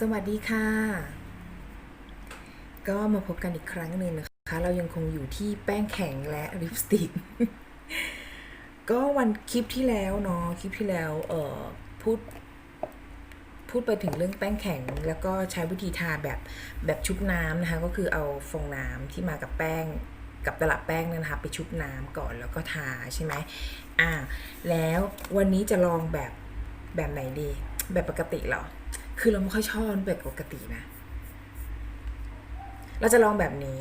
สวัสดีค่ะ ก็มาพบกันอีกครั้งหนึ่งนะคะ เรายังคงอยู่ที่แป้งแข็งและลิปสติก ก็วันคลิปที่แล้วเนาะคลิปที่แล้วเออพูด พูดไปถึงเรื่องแป้งแข็ง แล้วก็ใช้วิธีทาแบบแบบชุบน้ำนะคะ ก็คือเอาฟองน้ำที่มากับแป้งกับตลับแป้งนะคะ ไปชุบน้ำก่อนแล้วก็ทาใช่ไหมอ่า แล้ววันนี้จะลองแบบแบบไหนดี แบบปกติเหรอ คือเราไม่ค่อยชอบแบบปกตินะ เราจะลองแบบนี้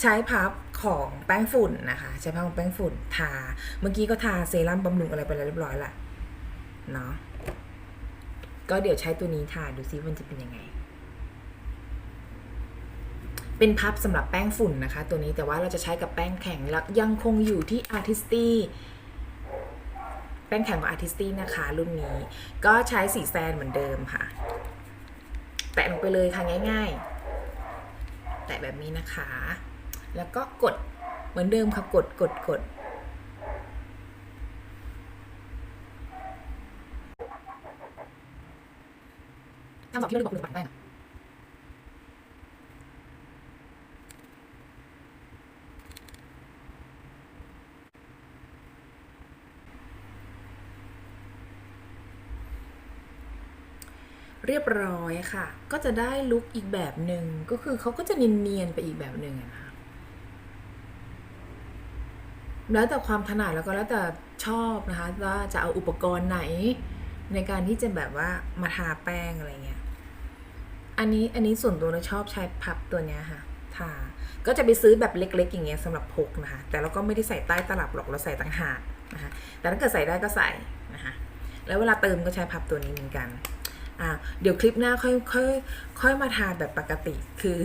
ใช้พับของแป้งฝุ่นนะคะ ใช้พับของแป้งฝุ่นทา เมื่อกี้ก็ทาเซรั่มบำรุงอะไรไปแล้วเรียบร้อยละเนาะก็เดี๋ยวใช้ตัวนี้ทาดูซิมันจะเป็นยังไง เป็นพับสำหรับแป้งฝุ่นนะคะ ตัวนี้แต่ว่าเราจะใช้กับแป้งแข็งแล้วยังคงอยู่ที่ Artisty แป้งแข็งของ Artisty นะคะ รุ่นนี้ ก็ใช้สีแซนเหมือนเดิมค่ะ แตะลงไปเลยค่ะง่าย ๆ แตะแบบนี้นะคะ แล้วก็กดเหมือนเดิมค่ะกดกดกดทำสองที่เราดูบอกคุณสมบัติได้นะ เรียบร้อยค่ะ ก็จะได้ลุคอีกแบบหนึ่งก็คือเขาก็จะเนียนๆไปอีกแบบหนึ่งนะคะแล้วแต่ความถนัดแล้วก็แล้วแต่ชอบนะคะว่าจะเอาอุปกรณ์ไหนในการที่จะแบบว่ามาทาแป้งอะไรเงี้ย อันนี้อันนี้ส่วนตัวเราชอบใช้พับตัวเนี้ยค่ะ ทา ก็จะไปซื้อแบบเล็ก ๆ อย่างเงี้ยสำหรับพกนะคะ แต่เราก็ไม่ได้ใส่ใต้ตลับหรอกเราใส่ต่างหากนะคะ แต่ถ้าเกิดใส่ได้ก็ใส่นะคะ แล้วเวลาเติมก็ใช้พับตัวนี้เหมือนกัน อ่าเดี๋ยวคลิปหน้าค่อยค่อยค่อยมาทาแบบปกติคือ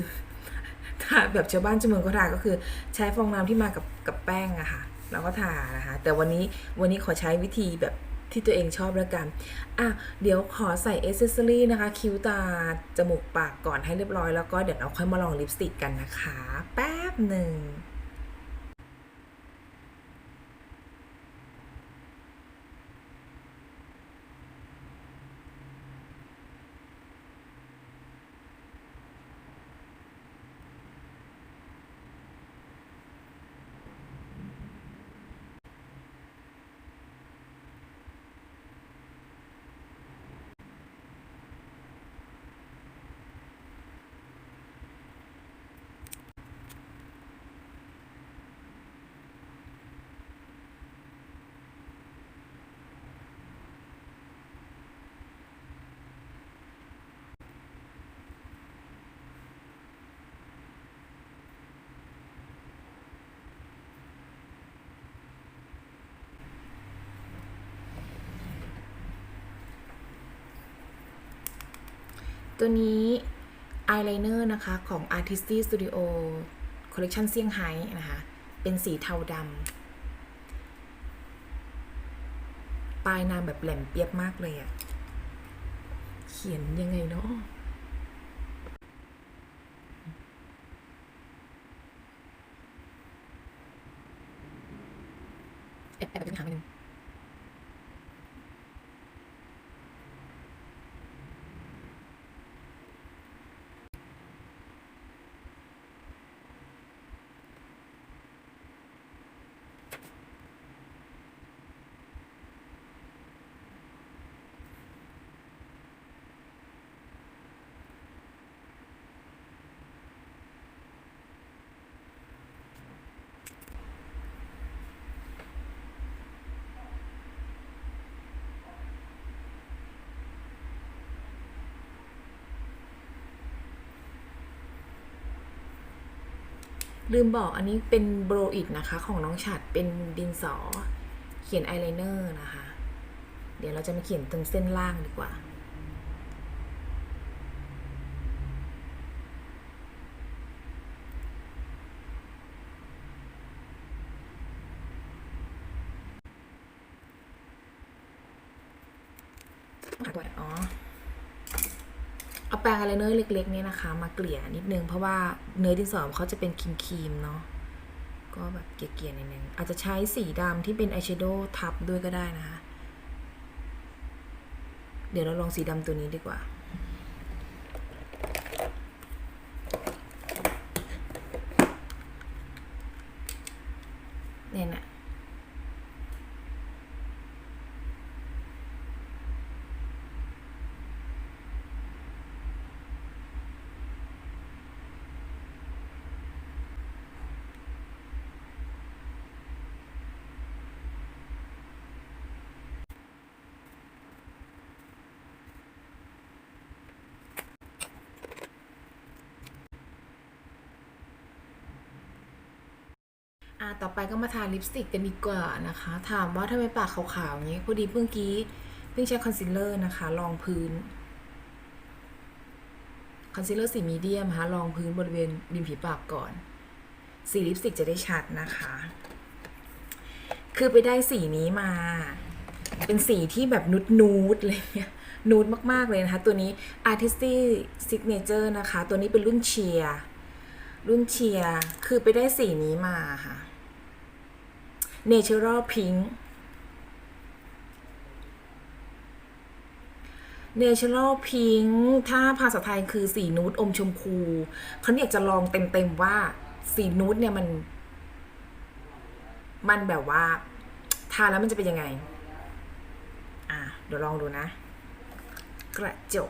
ทาแบบชาวบ้านชาวเมืองก็ทาก็คือใช้ฟองน้ำที่มากับกับแป้งอะค่ะแล้วก็ทานะคะ แต่วันนี้วันนี้ขอใช้วิธีแบบที่ตัวเองชอบแล้วกัน อะ เดี๋ยวขอใส่เอเซสซอรี่นะคะ คิ้วตา จมูกปากก่อนให้เรียบร้อยแล้วก็เดี๋ยวเราค่อยมาลองลิปสติกกันนะคะ แป๊บหนึ่ง ตัวนี้อายไลเนอร์นะคะของ Artisty Studio Collection เซี่ยงไฮ้นะคะ เป็นสีเทาดำปลายนามแบบแหลมเปียบมากเลยอะเขียนยังไงเนาะแอบแอบไปถามนิดนึง ลืมบอกอันนี้เป็นโบรอิดนะคะ ของน้องฉัดเป็นดินสอ เขียนอายไลเนอร์นะคะ เดี๋ยวเราจะมาเขียนตรงเส้นล่างดีกว่า อ๋อ แปรงอะไรเนยเล็ก ๆ เนี่ยนะคะ มาเกลี่ยนิดนึงเพราะว่าเนื้อดินสอเขาจะเป็นครีมๆเนาะก็แบบเกลี่ยๆนิดนึงอาจจะใช้สีดำที่เป็นอายแชโดว์ทับด้วยก็ได้นะคะ เดี๋ยวเราลองสีดำตัวนี้ดีกว่า อ่าต่อไปก็มาทาลิปสติกกันดีกว่านะคะ ถามว่าทำไมปากขาวๆอย่างนี้พอดีเพิ่งกี้เพิ่งใช้คอนซีลเลอร์นะคะรองพื้นคอนซีลเลอร์สีมีเดียมนะคะรองพื้นบริเวณริมฝีปากก่อน สีลิปสติกจะได้ชัดนะคะ คือไปได้สีนี้มา เป็นสีที่แบบนูดนูดๆเงี้ยนูดมากๆเลยนะคะ ตัวนี้ Artistic Signature นะคะ ตัวนี้เป็นรุ่นเชียร์รุ่นเชียร์คือไปได้สีนี้มาค่ะ Natural Pink Natural Pink ถ้าภาษาไทยคือสีนูดอมชมพูเขาอยากจะลองเต็มๆว่าสีนูดเนี่ยมัน มันแบบว่า ทาแล้วมันจะเป็นยังไง อะ เดี๋ยวลองดูนะ กระจก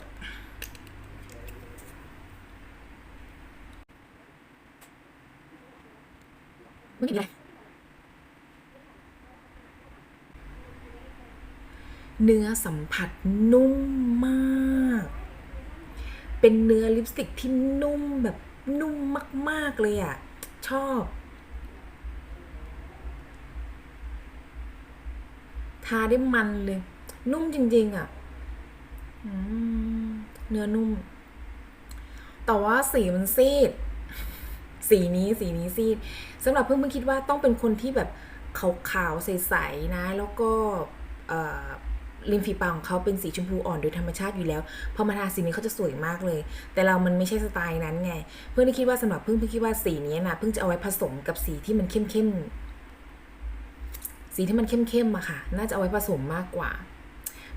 ไม่มีอะไร เนื้อสัมผัสนุ่มมาก เป็นเนื้อลิปสติกที่นุ่มแบบนุ่มมาก ๆ เลยอะ่ะ ชอบ ทาได้มันเลย นุ่มจริง ๆอะเนื้อนุ่ม แต่ว่าสีมันซีด สีนี้สีนี้ซีดสำหรับเพิ่งเพิ่งคิดว่าต้องเป็นคนที่แบบขาวๆใสๆนะ แล้วก็ ริมฝีปากของเขาเป็นสีชมพูอ่อนโดยธรรมชาติอยู่แล้ว พอมาทาสีนี้เขาจะสวยมากเลย แต่เรามันไม่ใช่สไตล์นั้นไง เพื่อนที่คิดว่าสำหรับเพิ่งเพิ่งคิดว่าสีนี้นะเพิ่งจะเอาไว้ผสมกับสีที่มันเข้มๆสีที่มันเข้มๆอะค่ะ น่าจะเอาไว้ผสมมากกว่า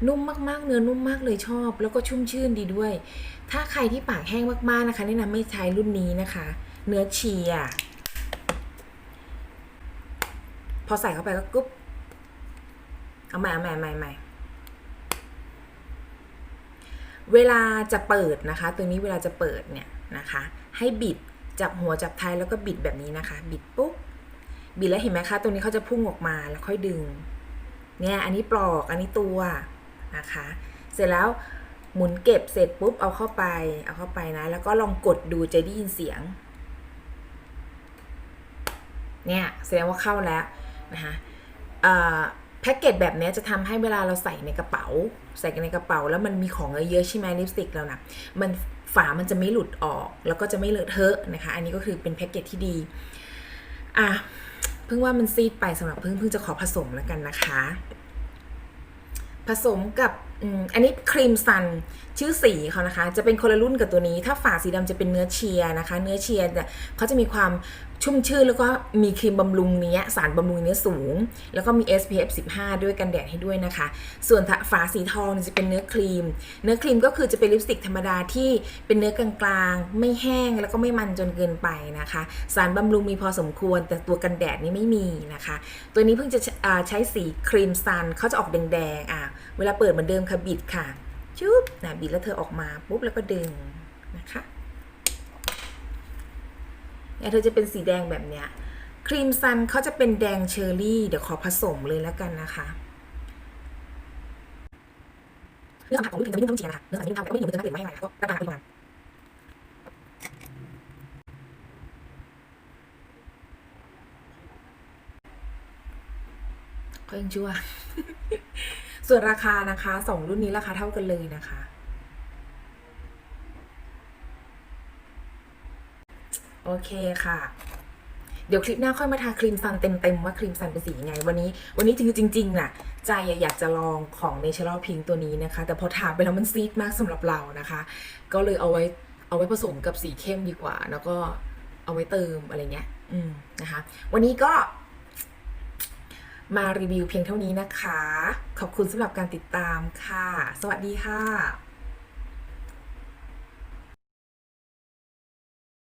นุ่มมากๆ เนื้อนุ่มมากเลยชอบ แล้วก็ชุ่มชื่นดีด้วย ถ้าใครที่ปากแห้งมากๆนะคะแนะนำไม่ใช้รุ่นนี้นะคะ เนื้อเชียร์พอใส่เข้าไปก็กุ๊บเอาใหม่เอาใหม่ใหม่ใหม่ เวลาจะเปิดนะคะ ตัวนี้เวลาจะเปิดเนี่ยนะคะ ให้บิดจับหัวจับท้ายแล้วก็บิดแบบนี้นะคะ บิดปุ๊บบิดแล้วเห็นไหมคะตัวนี้เขาจะพุ่งออกมาแล้วค่อยดึง เนี่ยอันนี้ปลอกอันนี้ตัวนะคะ เสร็จแล้วหมุนเก็บเสร็จปุ๊บเอาเข้าไป เอาเข้าไปนะ แล้วก็ลองกดดูจะได้ยินเสียง เนี่ยแสดงว่าเข้าแล้วนะคะ พ็กเกจแบบนี้จะทำให้เวลาเราใส่ในกระเป๋า ใส่ในกระเป๋า แล้วมันมีของเยอะใช่ไหมลิปสติกเรานะมันฝามันจะไม่หลุดออก แล้วก็จะไม่เลอะเทอะนะคะ อันนี้ก็คือเป็นแพ็กเกจที่ดี อะเพิ่งว่ามันซีดไปสำหรับเพิ่งเพิ่งจะขอผสมแล้วกันนะคะ ผสมกับอันนี้ครีมซัน ชื่อสีเขานะคะ จะเป็นคนละรุ่นกับตัวนี้ ถ้าฝาสีดำจะเป็นเนื้อเชียร์นะคะ เนื้อเชียร์เนี่ยเขาจะมีความชุ่มชื่นแล้วก็มีครีมบำรุงเนี้ยสารบำรุงเนี้ยสูง แล้วก็มี SPF 15 ด้วยกันแดดให้ด้วยนะคะ ส่วนฝาสีทองจะเป็นเนื้อครีม เนื้อครีมก็คือจะเป็นลิปสติกธรรมดาที่เป็นเนื้อกลางๆ ไม่แห้งแล้วก็ไม่มันจนเกินไปนะคะ สารบำรุงมีพอสมควร แต่ตัวกันแดดนี่ไม่มีนะคะ ตัวนี้เพิ่งจะใช้สีครีมซันเขาจะออกแดงๆอะเวลาเปิดเหมือนเดิมค่ะบิดค่ะ ชุบนะบิดแล้วเธอออกมาปุ๊บแล้วก็ดึงนะคะเนี่ยเธอจะเป็นสีแดงแบบเนี้ยครีมซันเขาจะเป็นแดงเชอร์รี่ เดี๋ยวขอผสมเลยแล้วกันนะคะเนื้อสัมผัสของลูกครีมจะไม่ต้องเจียนะคะเนื้อสัมผัสที่นุ่มทำก็ไม่เหนียวเหมือนเดิมนะเปลี่ยนไม่อะไรก็ระดางปริมาณก็ยังชั่ว ส่วนราคานะคะสองรุ่นนี้ราคาเท่ากันเลยนะคะ โอเคค่ะเดี๋ยวคลิปหน้าค่อยมาทาครีมซันเต็มๆว่าครีมซันเป็นสียังไง วันนี้ วันนี้จริงจริงๆน่ะ ใจอยากจะลองของ Natural Pink ตัวนี้นะคะ แต่พอทาไปแล้วมันซีดมากสำหรับเรานะคะ ก็เลยเอาไว้เอาไว้ผสมกับสีเข้มดีกว่า แล้วก็เอาไว้เติมอะไรเงี้ย อืมนะคะ วันนี้ก็ มารีวิวเพียงเท่านี้นะคะ ขอบคุณสำหรับการติดตามค่ะ สวัสดีค่ะ